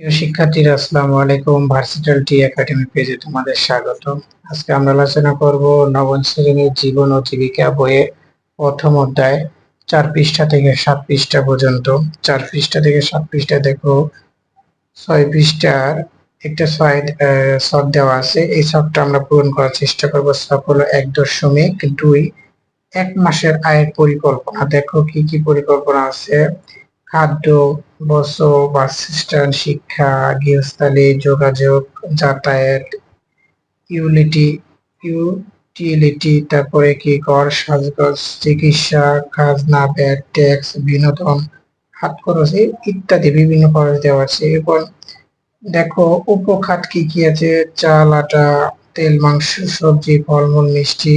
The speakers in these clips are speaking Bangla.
শিক্ষার্থীরা, আসসালামু আলাইকুম। ভার্সিটাল টি একাডেমি পেজে তোমাদের স্বাগত আজকে আমরা আলোচনা করব নবম শ্রেণির জীবন ও জীবিকা বইয়ে প্রথম অধ্যায়, চার পৃষ্ঠা থেকে সাত পৃষ্ঠা পর্যন্ত। চার পৃষ্ঠা থেকে সাত পৃষ্ঠা দেখো। ছয় পৃষ্ঠার একটা ছয় শখ দেওয়া আছে। এই শখটা আমরা পূরণ করার চেষ্টা করব। শখ হলো এক দশমিক দুই। এক মাসের আয়ের পরিকল্পনা। দেখো কি কি পরিকল্পনা আছে। খাদ্য বস্ত্র বাসস্থান শিক্ষা, গৃহস্থালী, যোগাযোগ, যাতায়াত, ইউলিটি, ইউটিলিটি, তারপরে কি কর সাজগজ, চিকিৎসা, খাজনা ব্যাট ট্যাক্স, বিনোদন, হাত খরচ ইত্যাদি বিভিন্ন খরচ দেওয়া আছে। এরপর দেখো, উপখাত কি কি আছে? চাল, আটা, তেল, মাংস, সবজি, ফলমূল, মিষ্টি।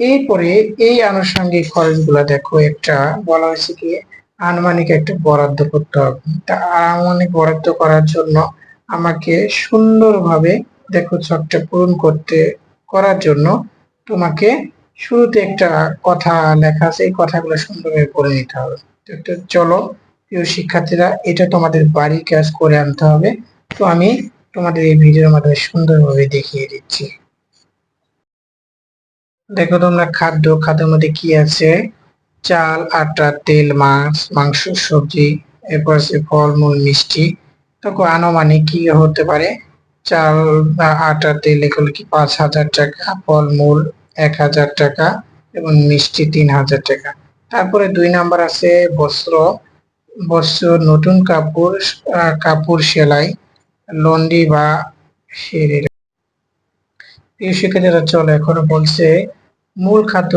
এরপরে এই আনুষঙ্গিক খরচগুলো দেখো, একটা বলা হয়েছে কি? আনুমানিক একটা বরাদ্দ করতে হবে। তা আনুমানিক বরাদ্দ করার জন্য আমাকে সুন্দরভাবে দেখো ছকটা পূরণ করতে, করার জন্য তোমাকে শুরুতে একটা কথা লেখা আছে, এই কথাগুলো সুন্দরভাবে পড়ে নিতে হবে। চলো, প্রিয় শিক্ষার্থীরা, এটা তোমাদের বাড়ির কাজ করে আনতে হবে। তো আমি তোমাদের এই ভিডিওর মাধ্যমে সুন্দরভাবে দেখিয়ে দিচ্ছি। দেখো তোমরা খাদ্য, খাদ্যের মধ্যে কি আছে? চাল, আটা, তেল, মাছ, মাংস, সবজি, এরপর আছে ফলমূল, মিষ্টি। তখন আনুমানিক কি হতে পারে? চাল আটা, তেল এগুলো কি পাঁচ হাজার টাকা, ফলমূল এক হাজার টাকা এবং মিষ্টি তিন হাজার টাকা। তারপরে দুই নাম্বার আছে বস্ত্র। বস্ত্র, নতুন কাপড় কাপড় সেলাই, লন্ডি বা প্রিয় শিক্ষার্থীরা, চলো এখনও বলছে মূল খাদ্য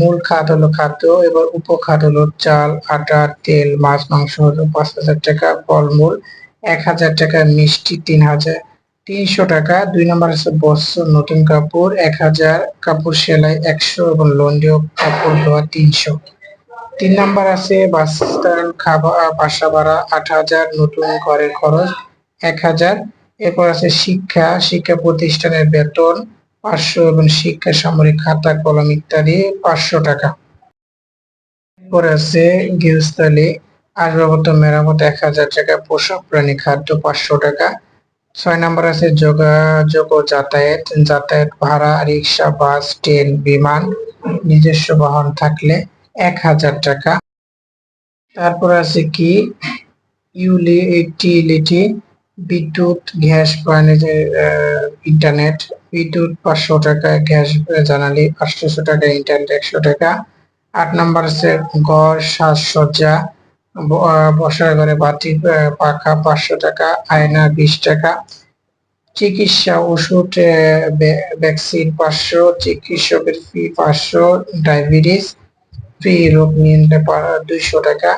মূল খাত হলো খাদ্য, এবার উপখাত হলো চাল, আটা, তেল, মাছ, মাংস হলো পাঁচ হাজার টাকা, ফলমূল এক হাজার টাকা, মিষ্টি তিন হাজার। তিনশো টাকা, দুই নম্বর আছে বস্ত্র, নতুন কাপড় এক হাজার, কাপড় সেলাই একশো এবং লন্ডীয় কাপড় ধোয়া তিনশো। তিন নাম্বার আছে বাসস্থান খাবার বাসা ভাড়া আট হাজার, নতুন ঘরের খরচ এক হাজার। এরপর আছে শিক্ষা শিক্ষা প্রতিষ্ঠানের বেতন পাঁচশো এবং শিক্ষা, সামরিক খাতা, কলম ইত্যাদি পাঁচশো টাকা। এরপর আছে গৃহস্থলী, আসবাবপত্র, মেরামত এক হাজার টাকা পোশাক প্রাণী, খাদ্য পাঁচশো টাকা। ছয় নম্বর আছে যোগাযোগ ও যাতায়াত যাতায়াত, ভাড়া, রিক্সা, বাস, ট্রেন, বিমান, নিজস্ব বাহন থাকলে এক হাজার টাকা। তারপর আছে কি? ইউটিলিটি বিদ্যুৎ, গ্যাস, পানি ইন্টারনেট বিদ্যুৎ পাঁচশো টাকা, গ্যাস, জানালি পাঁচশো টাকা ইন্টারনেট একশো টাকা। আট নম্বর আছে ঘর, সাজসজ্জা বসার ঘরে বাতি পাখা পাঁচশো টাকা, আয়না বিশ টাকা। চিকিৎসা, ওষুধ ভ্যাকসিন পাঁচশো, চিকিৎসকের ফি পাঁচশো ডায়াবেটিস ফ্রি রোগ নিয়ন্ত্রণ দুইশো টাকা।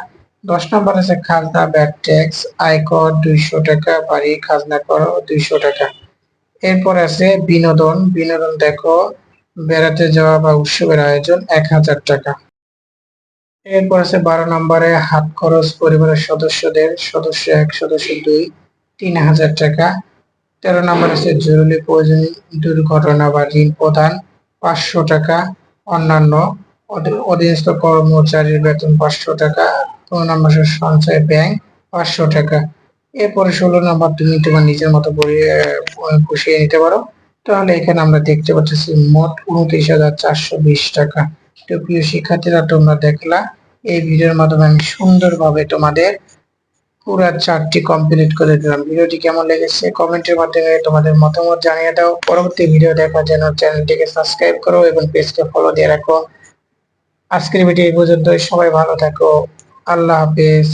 দশ নম্বর আছে খাজনা ব্যাট ট্যাক্স আয়কর দুইশো টাকা, বাড়ি খাজনা কর দুইশো টাকা। এরপর আছে বিনোদন। বিনোদন দেখো, বেড়াতে যাওয়া বা উৎসবের আয়োজন এক হাজার টাকা। এরপর আছে বারো নম্বরে হাত খরচ পরিবারের সদস্যদের, সদস্য এক, সদস্য দুই, তিন হাজার টাকা। তেরো নম্বর আছে জরুরি প্রয়োজন, দুর্ঘটনা বা ঋণ প্রদান পাঁচশো টাকা। অন্যান্য অধীনস্থ কর্মচারীর বেতন পাঁচশো টাকা পনেরো নম্বর সঞ্চয় ব্যাংক, পাঁচশো টাকা। এরপরে ষোলো নম্বর, তুমি তোমার নিজের মতো বসিয়ে নিতে পারো। তাহলে এখানে আমরা দেখতে পাচ্ছি মোট উনত্রিশ হাজার চারশো বিশ টাকা। তো প্রিয় শিক্ষার্থীরা, তোমরা দেখলা, এই ভিডিওর মাধ্যমে আমি সুন্দরভাবে তোমাদের পুরো চারটি কমপ্লিট করে দিলাম। ভিডিওটি কেমন লেগেছে কমেন্টের মাধ্যমে তোমাদের মতামত জানিয়ে দাও। পরবর্তী ভিডিও দেখার জন্য চ্যানেলটিকে সাবস্ক্রাইব করো এবং পেজকে ফলো দিয়ে রাখো। আজকের ভিডিও এই পর্যন্ত সবাই ভালো থাকো। আল্লাহ হাফেজ।